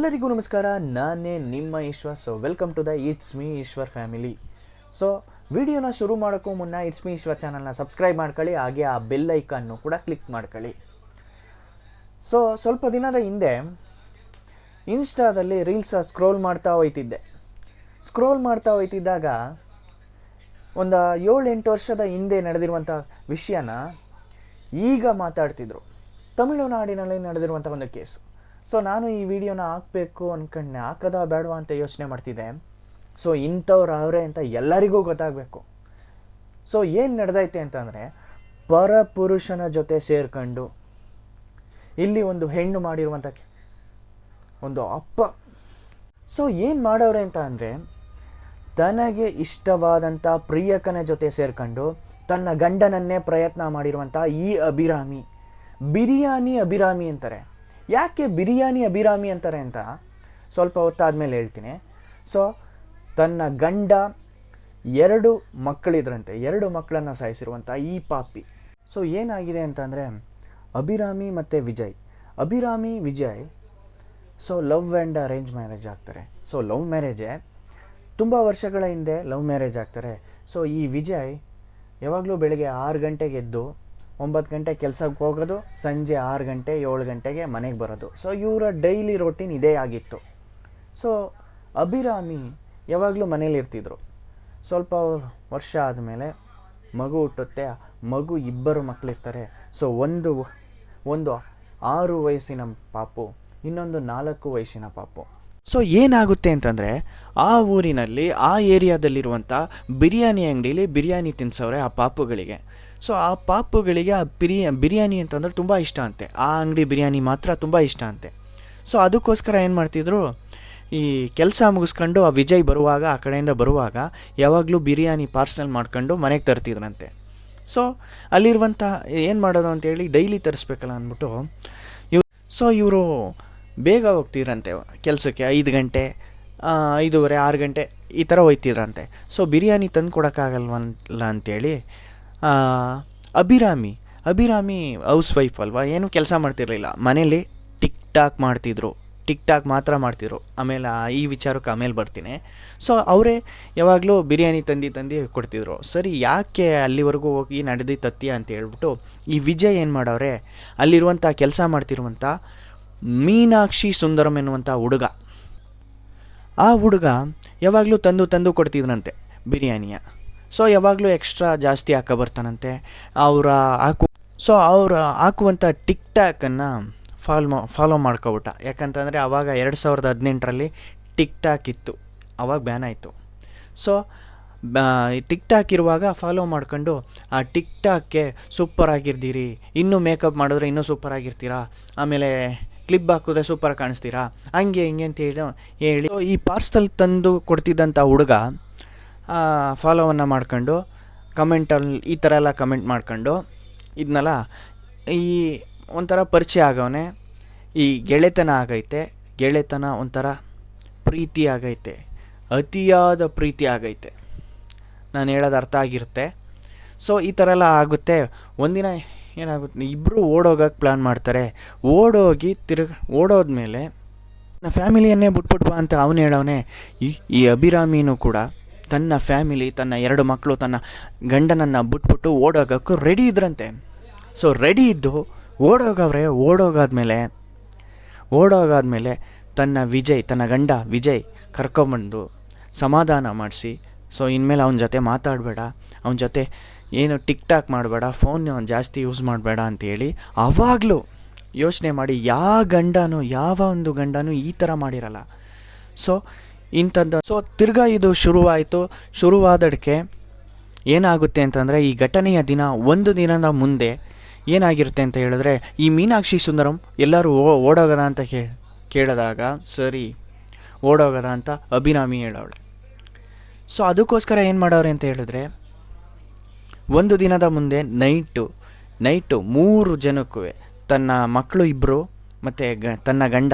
ಎಲ್ಲರಿಗೂ ನಮಸ್ಕಾರ, ನಾನೇ ನಿಮ್ಮ Ishwar. So welcome to the it's me Ishwar family so ವಿಡಿಯೋನ ಶುರು ಮಾಡೋಕ್ಕೂ ಮುನ್ನ ಇಟ್ಸ್ ಮೀ ಈಶ್ವರ್ ಚಾನಲ್ನ ಸಬ್ಸ್ಕ್ರೈಬ್ ಮಾಡ್ಕೊಳ್ಳಿ, ಹಾಗೆ ಆ ಬೆಲ್ ಐಕನ್ನು ಕೂಡ ಕ್ಲಿಕ್ ಮಾಡ್ಕೊಳ್ಳಿ. ಸೊ ಸ್ವಲ್ಪ ದಿನದ ಹಿಂದೆ ಇನ್ಸ್ಟಾದಲ್ಲಿ ರೀಲ್ಸ್ ಸ್ಕ್ರೋಲ್ ಮಾಡ್ತಾ ಹೋಯ್ತಿದ್ದೆ. ಸ್ಕ್ರೋಲ್ ಮಾಡ್ತಾ ಹೋಯ್ತಿದ್ದಾಗ ಒಂದು ಏಳೆಂಟು ವರ್ಷದ ಹಿಂದೆ ನಡೆದಿರುವಂಥ ವಿಷಯನ ಈಗ ಮಾತಾಡ್ತಿದ್ರು. ತಮಿಳುನಾಡಿನಲ್ಲಿ ನಡೆದಿರುವಂಥ ಒಂದು ಕೇಸು ಸೊ ನಾನು ಈ ವಿಡಿಯೋನ ಹಾಕಬೇಕು ಅನ್ಕೊಂಡೆ ಹಾಕದ ಬೇಡವಾ ಅಂತ ಯೋಚನೆ ಮಾಡ್ತಿದ್ದೆ. ಸೊ ಇಂಥವ್ರು ಅವರೇ ಅಂತ ಎಲ್ಲರಿಗೂ ಗೊತ್ತಾಗಬೇಕು. ಸೊ ಏನು ನಡೆದೈತೆ ಅಂತಂದರೆ ಪರಪುರುಷನ ಜೊತೆ ಸೇರ್ಕೊಂಡು, ಇಲ್ಲಿ ಒಂದು ಹೆಣ್ಣು ಮಾಡಿರುವಂಥ ಒಂದು ಅಪ್ಪ. ಸೊ ಏನು ಮಾಡೋರೆ ಅಂತ ಅಂದರೆ, ತನಗೆ ಇಷ್ಟವಾದಂಥ ಪ್ರಿಯಕನ ಜೊತೆ ಸೇರ್ಕೊಂಡು, ತನ್ನ ಗಂಡನನ್ನೇ ಪ್ರಯತ್ನ ಮಾಡಿರುವಂಥ ಈ ಅಭಿರಾಮಿ, ಬಿರಿಯಾನಿ ಅಭಿರಾಮಿ ಅಂತಾರೆ. ಯಾಕೆ ಬಿರಿಯಾನಿ ಅಭಿರಾಮಿ ಅಂತಾರೆ ಅಂತ ಸ್ವಲ್ಪ ಹೊತ್ತಾದ್ಮೇಲೆ ಹೇಳ್ತೀನಿ. ಸೊ ತನ್ನ ಗಂಡ ಎರಡು ಮಕ್ಕಳಿದ್ರಂತೆ, ಎರಡು ಮಕ್ಕಳನ್ನು ಸಾಯಿಸಿರುವಂಥ ಈ ಪಾಪಿ. ಸೊ ಏನಾಗಿದೆ ಅಂತಂದರೆ, ಅಭಿರಾಮಿ ಮತ್ತು Vijay. Abhirami, Vijay so love and arrange marriage ಆಗ್ತಾರೆ. ಸೊ ಲವ್ ಮ್ಯಾರೇಜೇ ತುಂಬ ವರ್ಷಗಳ ಹಿಂದೆ ಲವ್ ಮ್ಯಾರೇಜ್ ಆಗ್ತಾರೆ. ಸೊ ಈ ವಿಜಯ್ ಯಾವಾಗಲೂ ಬೆಳಗ್ಗೆ ಆರು ಗಂಟೆಗೆ ಎದ್ದು ಒಂಬತ್ತು ಗಂಟೆ ಕೆಲಸಕ್ಕೆ ಹೋಗೋದು, ಸಂಜೆ ಆರು ಗಂಟೆ, ಏಳು ಗಂಟೆಗೆ ಮನೆಗೆ ಬರೋದು. ಸೊ ಇವರ ಡೈಲಿ ರೊಟೀನ್ ಇದೇ ಆಗಿತ್ತು. ಸೊ ಅಭಿರಾಮಿ ಯಾವಾಗಲೂ ಮನೇಲಿರ್ತಿದ್ರು ಸ್ವಲ್ಪ ವರ್ಷ ಆದಮೇಲೆ ಮಗು ಹುಟ್ಟುತ್ತೆ, ಮಗು ಇಬ್ಬರು ಮಕ್ಕಳಿರ್ತಾರೆ ಸೊ ಒಂದು ಒಂದು ಆರು ವಯಸ್ಸಿನ ಪಾಪು, ಇನ್ನೊಂದು ನಾಲ್ಕು ವಯಸ್ಸಿನ ಪಾಪು. ಸೊ ಏನಾಗುತ್ತೆ ಅಂತಂದರೆ, ಆ ಊರಿನಲ್ಲಿ, ಆ ಏರಿಯಾದಲ್ಲಿರುವಂಥ ಬಿರಿಯಾನಿ ಅಂಗಡಿಲಿ ಬಿರಿಯಾನಿ ತಿನ್ಸವ್ರೆ ಆ ಪಾಪುಗಳಿಗೆ. ಸೊ ಆ ಪಾಪುಗಳಿಗೆ ಆ ಬಿರಿಯ ಬಿರಿಯಾನಿ ಅಂತಂದ್ರೆ ತುಂಬ ಇಷ್ಟ ಅಂತೆ. ಆ ಅಂಗಡಿ ಬಿರಿಯಾನಿ ಮಾತ್ರ ತುಂಬ ಇಷ್ಟ ಅಂತೆ. ಸೊ ಅದಕ್ಕೋಸ್ಕರ ಏನು ಮಾಡ್ತಿದ್ರು, ಈ ಕೆಲಸ ಮುಗಿಸ್ಕೊಂಡು ಆ ವಿಜಯ್ ಬರುವಾಗ, ಆ ಕಡೆಯಿಂದ ಬರುವಾಗ ಯಾವಾಗಲೂ ಬಿರಿಯಾನಿ ಪಾರ್ಸಲ್ ಮಾಡ್ಕೊಂಡು ಮನೆಗೆ ತರ್ತಿದ್ರಂತೆ. ಸೊ ಅಲ್ಲಿರುವಂಥ ಏನು ಮಾಡೋದು ಅಂತೇಳಿ ಡೈಲಿ ತರಿಸ್ಬೇಕಲ್ಲ ಅಂದ್ಬಿಟ್ಟು ಇವ್ ಸೊ ಇವರು ಬೇಗ ಹೋಗ್ತಿದ್ರಂತೆ ಕೆಲಸಕ್ಕೆ ಐದು ಗಂಟೆ ಐದೂವರೆ ಆರು ಗಂಟೆ ಈ ಥರ ಹೋಯ್ತಿದ್ರಂತೆ ಸೊ ಬಿರಿಯಾನಿ ತಂದು ಕೊಡೋಕ್ಕಾಗಲ್ವಲ್ಲ ಅಂತೇಳಿ ಆ, ಅಭಿರಾಮಿ ಅಭಿರಾಮಿ ಹೌಸ್ ವೈಫ್ ಅಲ್ವಾ ಏನು ಕೆಲಸ ಮಾಡ್ತಿರಲಿಲ್ಲ. ಮನೇಲಿ ಟಿಕ್ ಟಾಕ್ ಮಾಡ್ತಿದ್ರು ಟಿಕ್ ಟಾಕ್ ಮಾತ್ರ ಮಾಡ್ತಿದ್ರು. ಆಮೇಲೆ ಈ ವಿಚಾರಕ್ಕೆ ಆಮೇಲೆ ಬರ್ತೀನಿ. ಸೊ ಅವರೇ ಯಾವಾಗಲೂ ಬಿರಿಯಾನಿ ತಂದು ತಂದು ಕೊಡ್ತಿದ್ರು. ಸರಿ ಯಾಕೆ ಅಲ್ಲಿವರೆಗೂ ಹೋಗಿ ನಡೆದಿ ತತ್ತಿ ಅಂತ ಹೇಳ್ಬಿಟ್ಟು ಈ ವಿಜಯ್ ಏನು ಮಾಡವ್ರೆ ಅಲ್ಲಿರುವಂಥ ಕೆಲಸ ಮಾಡ್ತಿರುವಂಥ ಮೀನಾಕ್ಷಿ ಸುಂದರಂ ಎನ್ನುವಂಥ ಹುಡುಗ. ಆ ಹುಡುಗ ಯಾವಾಗಲೂ ತಂದು ತಂದು ಕೊಡ್ತಿದ್ರಂತೆ ಬಿರಿಯಾನಿಯ. ಸೊ ಯಾವಾಗಲೂ ಎಕ್ಸ್ಟ್ರಾ ಜಾಸ್ತಿ ಹಾಕ ಬರ್ತಾನಂತೆ. ಅವರ ಹಾಕು ಸೊ ಅವ್ರು ಹಾಕುವಂಥ ಟಿಕ್ ಟಾಕನ್ನು ಫಾಲೋ ಫಾಲೋ ಮಾಡ್ಕೊಬಿಟ್ಟ. ಯಾಕಂತಂದರೆ ಆವಾಗ ಎರಡು ಸಾವಿರದ ಹದಿನೆಂಟರಲ್ಲಿ ಟಿಕ್ ಟಾಕ್ ಇತ್ತು. ಆವಾಗ ಬ್ಯಾನ್ ಆಯಿತು. ಸೊ ಟಿಕ್ ಟಾಕ್ ಇರುವಾಗ ಫಾಲೋ ಮಾಡ್ಕೊಂಡು, ಆ ಟಿಕ್ ಟಾಕ್ಗೆ ಸೂಪರ್ ಆಗಿರ್ದೀರಿ. ಇನ್ನೂ ಮೇಕಪ್ ಮಾಡಿದ್ರೆ ಇನ್ನೂ ಸೂಪರ್ ಆಗಿರ್ತೀರಾ? ಆಮೇಲೆ ಕ್ಲಿಪ್ ಹಾಕಿದ್ರೆ ಸೂಪರ್ ಕಾಣಿಸ್ತೀರಾ? ಹಂಗೆ ಹಿಂಗೆ ಅಂತ ಹೇಳಿ ಹೇಳಿ. ಈ ಪಾರ್ಸಲ್ ತಂದು ಕೊಡ್ತಿದ್ದಂಥ ಹುಡುಗ ಫಾಲೋವನ್ನು ಮಾಡ್ಕೊಂಡು ಕಮೆಂಟಲ್ಲಿ ಈ ಥರ ಎಲ್ಲ ಕಮೆಂಟ್ ಮಾಡ್ಕೊಂಡು ಇದನ್ನೆಲ್ಲ ಈ ಒಂಥರ ಪರಿಚಯ ಆಗವನೆ. ಈ ಗೆಳೆತನ ಆಗೈತೆ. ಗೆಳೆತನ ಒಂಥರ ಪ್ರೀತಿ ಆಗೈತೆ. ಅತಿಯಾದ ಪ್ರೀತಿ ಆಗೈತೆ. ನಾನು ಹೇಳೋದು ಅರ್ಥ ಆಗಿರುತ್ತೆ. ಸೊ ಈ ಥರ ಎಲ್ಲ ಆಗುತ್ತೆ. ಒಂದಿನ ಏನಾಗುತ್ತೆ? ಇಬ್ಬರು ಓಡೋಗಕ್ಕೆ ಪ್ಲ್ಯಾನ್ ಮಾಡ್ತಾರೆ. ಓಡೋಗಿ ತಿರುಗ, ಓಡೋದ್ಮೇಲೆ ನನ್ನ ಫ್ಯಾಮಿಲಿಯನ್ನೇ ಬಿಟ್ಬಿಟ್ಟು ಅಂತ ಅವನು ಹೇಳವನೇ. ಈ ಈ ಅಭಿರಾಮಿನೂ ಕೂಡ ತನ್ನ ಫ್ಯಾಮಿಲಿ, ತನ್ನ ಎರಡು ಮಕ್ಕಳು ತನ್ನ ಗಂಡನನ್ನು ಬಿಟ್ಬಿಟ್ಟು ಓಡೋಗೋಕ್ಕೂ ರೆಡಿ ಇದ್ರಂತೆ. ಸೊ ರೆಡಿ ಇದ್ದು ಓಡೋಗವ್ರೆ, ಓಡೋಗಾದ್ಮೇಲೆ ಓಡೋಗಾದ್ಮೇಲೆ ತನ್ನ ವಿಜಯ್, ತನ್ನ ಗಂಡ ವಿಜಯ್ ಕರ್ಕೊಂಬಂದು ಸಮಾಧಾನ ಮಾಡಿಸಿ. ಸೊ ಇನ್ಮೇಲೆ ಅವನ ಜೊತೆ ಮಾತಾಡಬೇಡ. ಅವನ ಜೊತೆ ಏನು ಟಿಕ್ ಟಾಕ್ ಮಾಡಬೇಡ ಫೋನ್ ಜಾಸ್ತಿ ಯೂಸ್ ಮಾಡಬೇಡ ಅಂತೇಳಿ ಆವಾಗಲೂ ಯೋಚನೆ ಮಾಡಿ ಯಾವ ಗಂಡನೂ, ಯಾವ ಒಂದು ಗಂಡನೂ ಈ ಥರ ಮಾಡಿರಲ್ಲ. ಸೊ ಇಂಥದ್ದು ಸೊ ತಿರ್ಗಾ ಇದು ಶುರುವಾಯಿತು. ಶುರುವಾದಕ್ಕೆ ಏನಾಗುತ್ತೆ ಅಂತಂದರೆ ಈ ಘಟನೆಯ ದಿನ ಒಂದು ದಿನದ ಮುಂದೆ ಏನಾಗಿರುತ್ತೆ ಅಂತ ಹೇಳಿದ್ರೆ ಈ ಮೀನಾಕ್ಷಿ ಸುಂದರಂ ಎಲ್ಲರೂ ಓ, ಓಡೋಗದ ಅಂತ ಕೇಳಿದಾಗ, ಸರಿ, ಓಡೋಗದ ಅಂತ ಅಭಿನಾಮಿ ಹೇಳೋಳೆ ಸೊ ಅದಕ್ಕೋಸ್ಕರ ಏನು ಮಾಡೋರೆ ಅಂತ ಹೇಳಿದ್ರೆ ಒಂದು ದಿನದ ಮುಂದೆ ನೈಟು ನೈಟು ಮೂರು ಜನಕ್ಕೂ ತನ್ನ ಮಕ್ಕಳು ಇಬ್ಬರು ಮತ್ತು ಗ, ತನ್ನ ಗಂಡ.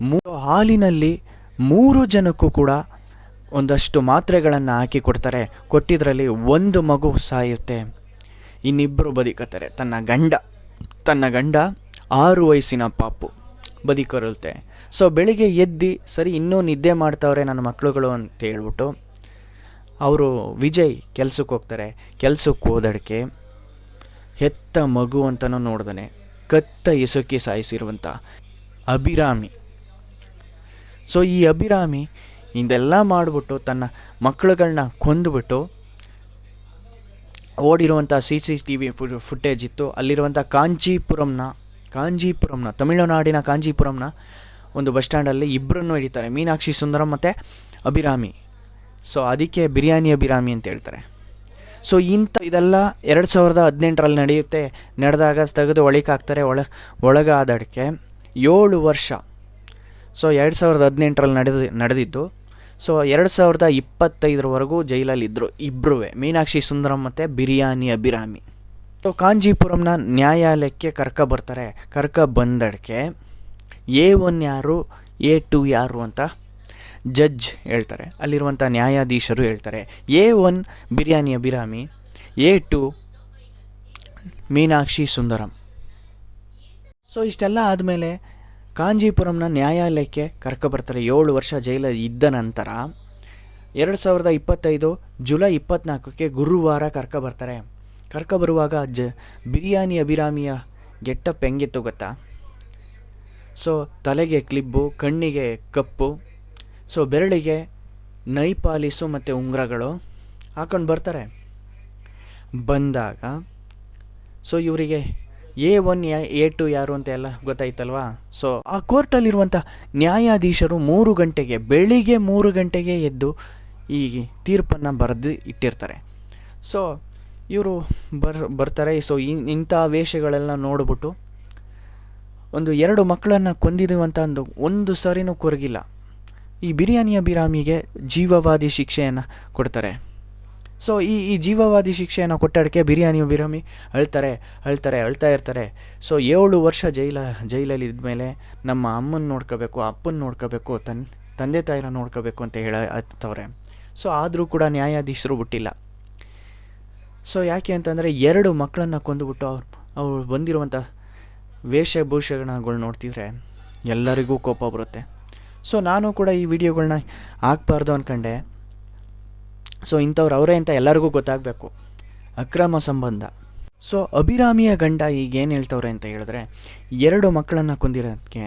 ಮೂರು ಹಾಲಿನಲ್ಲಿ ಮೂರು ಜನಕ್ಕೂ ಕೂಡ ಒಂದಷ್ಟು ಮಾತ್ರೆಗಳನ್ನು ಹಾಕಿ ಕೊಡ್ತಾರೆ. ಕೊಟ್ಟಿದ್ರಲ್ಲಿ ಒಂದು ಮಗು ಸಾಯುತ್ತೆ. ಇನ್ನಿಬ್ಬರು ಬದುಕತ್ತಾರೆ. ತನ್ನ ಗಂಡ ತನ್ನ ಗಂಡ ಆರು ವಯಸ್ಸಿನ ಪಾಪು ಬದುಕರುತ್ತೆ. ಸೊ ಬೆಳಿಗ್ಗೆ ಎದ್ದು, ಸರಿ, ಇನ್ನೂ ನಿದ್ದೆ ಮಾಡ್ತಾವ್ರೆ ನನ್ನ ಮಕ್ಕಳುಗಳು ಅಂತ ಹೇಳ್ಬಿಟ್ಟು ಅವರು ವಿಜಯ್ ಕೆಲ್ಸಕ್ಕೆ ಹೋಗ್ತಾರೆ. ಕೆಲ್ಸಕ್ಕೆ ಹೋದಡ್ಕೆ ಹೆತ್ತ ಮಗು ಅಂತನೂ ನೋಡ್ದಾನೆ. ಕತ್ತ ಇಸಕ್ಕಿ ಸಾಯಿಸಿರುವಂಥ ಅಭಿರಾಮಿ. ಸೊ ಈ ಅಭಿರಾಮಿ ಇದೆಲ್ಲ ಮಾಡಿಬಿಟ್ಟು ತನ್ನ ಮಕ್ಕಳುಗಳನ್ನ ಕೊಂದುಬಿಟ್ಟು ಓಡಿರುವಂಥ C C T V footage ಇತ್ತು. ಅಲ್ಲಿರುವಂಥ ಕಾಂಚೀಪುರಂನ ಕಾಂಜೀಪುರಂನ, ತಮಿಳುನಾಡಿನ ಕಾಂಜೀಪುರಂನ ಒಂದು ಬಸ್ ಸ್ಟ್ಯಾಂಡಲ್ಲಿ ಇಬ್ಬರನ್ನು ಹಿಡಿತಾರೆ. ಮೀನಾಕ್ಷಿ ಸುಂದರಂ ಮತ್ತು ಅಭಿರಾಮಿ. ಸೊ ಅದಕ್ಕೆ ಬಿರಿಯಾನಿ ಅಭಿರಾಮಿ ಅಂತ ಹೇಳ್ತಾರೆ. ಸೊ ಇಂಥ ಇದೆಲ್ಲ ಎರಡು ಸಾವಿರದ ಹದಿನೆಂಟರಲ್ಲಿ ನಡೆಯುತ್ತೆ. ನಡೆದಾಗ ತೆಗೆದು ಒಳಿಕಾಗ್ತಾರೆ ಒಳ, ಒಳಗಾದಕ್ಕೆ ಏಳು ವರ್ಷ. ಸೊ ಎರಡು ಸಾವಿರದ ಹದಿನೆಂಟರಲ್ಲಿ ನಡೆದು, ನಡೆದಿದ್ದು. ಸೊ ಎರಡು ಸಾವಿರದ ಇಪ್ಪತ್ತೈದರವರೆಗೂ ಜೈಲಲ್ಲಿದ್ದರು ಇಬ್ಬರೂ ಮೀನಾಕ್ಷಿ ಸುಂದರಂ ಮತ್ತು ಬಿರಿಯಾನಿ ಅಭಿರಾಮಿ ಸೊ ಕಾಂಜೀಪುರಂನ ನ್ಯಾಯಾಲಯಕ್ಕೆ ಕರ್ಕ ಬರ್ತಾರೆ. ಕರ್ಕ ಬಂದಡ್ಕೆ. ಎ ಒನ್ ಯಾರು, ಎ ಟು ಯಾರು ಅಂತ ಜಡ್ಜ್ ಹೇಳ್ತಾರೆ. ಅಲ್ಲಿರುವಂಥ ನ್ಯಾಯಾಧೀಶರು ಹೇಳ್ತಾರೆ, A one biryani Abhirami, A two Meenakshi Sundaram. So ಇಷ್ಟೆಲ್ಲ ಆದಮೇಲೆ ಕಾಂಜೀಪುರಂನ ನ್ಯಾಯಾಲಯಕ್ಕೆ ಕರ್ಕೊಬರ್ತಾರೆ ಏಳು ವರ್ಷ ಜೈಲಲ್ಲಿ ಇದ್ದ ನಂತರ ಎರಡು ಸಾವಿರದ ಇಪ್ಪತ್ತೈದು ಜುಲೈ ಇಪ್ಪತ್ನಾಲ್ಕಕ್ಕೆ ಗುರುವಾರ ಕರ್ಕೊಬರ್ತಾರೆ ಕರ್ಕೊಬರುವಾಗ ಜ ಬಿರಿಯಾನಿ ಅಭಿರಾಮಿಯ ಗೆಟ್ಟಪ್ ಹೆಂಗಿತ್ತು ಗೊತ್ತಾ? ಸೊ ತಲೆಗೆ ಕ್ಲಿಬ್ಬು ಕಣ್ಣಿಗೆ ಕಪ್ಪು ಸೊ ಬೆರಳಿಗೆ ನೈಪಾಲಿಸು ಮತ್ತು ಉಂಗುರಗಳು ಹಾಕೊಂಡು ಬರ್ತಾರೆ. ಬಂದಾಗ ಸೊ ಇವರಿಗೆ ಎ ಒನ್, ಎ ಟು ಯಾರು ಅಂತ ಎಲ್ಲ ಗೊತ್ತಾಯ್ತಲ್ವಾ? ಸೊ ಆ ಕೋರ್ಟಲ್ಲಿರುವಂಥ ನ್ಯಾಯಾಧೀಶರು ಮೂರು ಗಂಟೆಗೆ, ಬೆಳಿಗ್ಗೆ ಮೂರು ಗಂಟೆಗೆ ಎದ್ದು ಈ ತೀರ್ಪನ್ನು ಬರೆದು ಇಟ್ಟಿರ್ತಾರೆ. ಸೊ ಇವರು ಬರ್, ಬರ್ತಾರೆ. ಸೊ ಇಂಥ ವೇಷಗಳೆಲ್ಲ ನೋಡ್ಬಿಟ್ಟು ಒಂದು ಎರಡು ಮಕ್ಕಳನ್ನು ಕೊಂದಿರುವಂಥ ಒಂದು ಒಂದು ಸರಿನೂ ಕೊರಗಿಲ್ಲ. ಈ ಬಿರಿಯಾನಿ ಅಭಿರಾಮಿಗೆ ಜೀವವಾದಿ ಶಿಕ್ಷೆಯನ್ನು ಕೊಡ್ತಾರೆ. ಸೊ ಈ ಈ ಜೀವವಾದಿ ಶಿಕ್ಷೆಯನ್ನು ಕೊಟ್ಟಡಕ್ಕೆ ಬಿರಿಯಾನಿ ಅಭಿರಾಮಿ ಅಳ್ತಾರೆ ಅಳ್ತಾರೆ, ಅಳ್ತಾ ಇರ್ತಾರೆ. ಸೊ ಏಳು ವರ್ಷ ಜೈಲ, ಜೈಲಲ್ಲಿ ಇದ್ಮೇಲೆ ನಮ್ಮ ಅಮ್ಮನ ನೋಡ್ಕೋಬೇಕು, ಅಪ್ಪನ ನೋಡ್ಕೋಬೇಕು, ತನ್, ತಂದೆ ತಾಯಿನ ನೋಡ್ಕೋಬೇಕು ಅಂತ ಹೇಳ, ಹತ್ತವ್ರೆ. ಸೊ ಆದರೂ ಕೂಡ ನ್ಯಾಯಾಧೀಶರು ಬಿಟ್ಟಿಲ್ಲ ಸೊ ಯಾಕೆ ಅಂತಂದರೆ ಎರಡು ಮಕ್ಕಳನ್ನು ಕೊಂದುಬಿಟ್ಟು ಅವ್ರು ಅವ್ರು ಬಂದಿರುವಂಥ ವೇಷಭೂಷಣಗಳು ನೋಡ್ತಿದ್ರೆ ಎಲ್ಲರಿಗೂ ಕೋಪ ಬರುತ್ತೆ. ಸೊ ನಾನು ಕೂಡ ಈ ವಿಡಿಯೋಗಳನ್ನ ಹಾಕ್ಬಾರ್ದು ಅಂದ್ಕೊಂಡೆ ಸೊ ಇಂಥವ್ರು ಅವರೇ ಅಂತ ಎಲ್ಲರಿಗೂ ಗೊತ್ತಾಗಬೇಕು. ಅಕ್ರಮ ಸಂಬಂಧ. ಸೊ ಅಭಿರಾಮಿಯ ಗಂಡ ಈಗ ಏನು ಹೇಳ್ತವ್ರೆ ಅಂತ ಹೇಳಿದ್ರೆ, ಎರಡು ಮಕ್ಕಳನ್ನು ಕೊಂದಿರೋದಕ್ಕೆ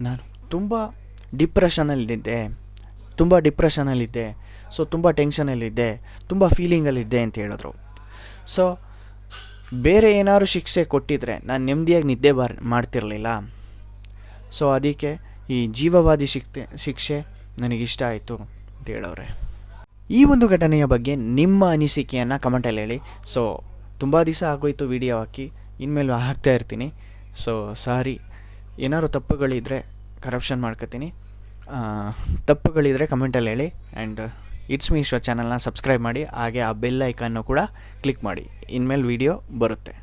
ನಾನು ತುಂಬ ಡಿಪ್ರೆಷನಲ್ಲಿದ್ದೆ. ತುಂಬ ಡಿಪ್ರೆಷನಲ್ಲಿದ್ದೆ. ಸೊ ತುಂಬ ಟೆನ್ಷನಲ್ಲಿದ್ದೆ. ತುಂಬ ಫೀಲಿಂಗಲ್ಲಿದ್ದೆ ಅಂತ ಹೇಳಿದ್ರು. ಸೊ ಬೇರೆ ಏನಾದ್ರು ಶಿಕ್ಷೆ ಕೊಟ್ಟಿದ್ರೆ ನಾನು ನೆಮ್ಮದಿಯಾಗಿ ನಿದ್ದೆ ಬಾರ್ ಮಾಡ್ತಿರಲಿಲ್ಲ. ಸೊ ಅದಕ್ಕೆ ಈ ಜೀವವಾದಿ ಶಿಕ್ಷೆ ಶಿಕ್ಷೆ ನನಗಿಷ್ಟ ಆಯಿತು ಅಂತ ಹೇಳೋರೆ ಈ ಒಂದು ಘಟನೆಯ ಬಗ್ಗೆ ನಿಮ್ಮ ಅನಿಸಿಕೆಯನ್ನು ಕಮೆಂಟಲ್ಲಿ ಹೇಳಿ. ಸೊ ತುಂಬ ದಿವಸ ಆಗೋಯ್ತು ವಿಡಿಯೋ ಹಾಕಿ. ಇನ್ಮೇಲೆ ಹಾಕ್ತಾ ಇರ್ತೀನಿ. ಸೊ ಸಾರಿ ಏನಾದ್ರು ತಪ್ಪುಗಳಿದ್ದರೆ ಕರಪ್ಷನ್ ಮಾಡ್ಕೋತೀನಿ. ತಪ್ಪುಗಳಿದ್ರೆ ಕಮೆಂಟಲ್ಲಿ ಹೇಳಿ. ಆ್ಯಂಡ್ ಇಟ್ಸ್ ಮೀ ಶ್ವ ಚಾನಲ್ನ ಸಬ್ಸ್ಕ್ರೈಬ್ ಮಾಡಿ. ಹಾಗೆ ಆ ಬೆಲ್ ಐಕನ್ನು ಕೂಡ ಕ್ಲಿಕ್ ಮಾಡಿ. ಇನ್ಮೇಲೆ ವಿಡಿಯೋ ಬರುತ್ತೆ.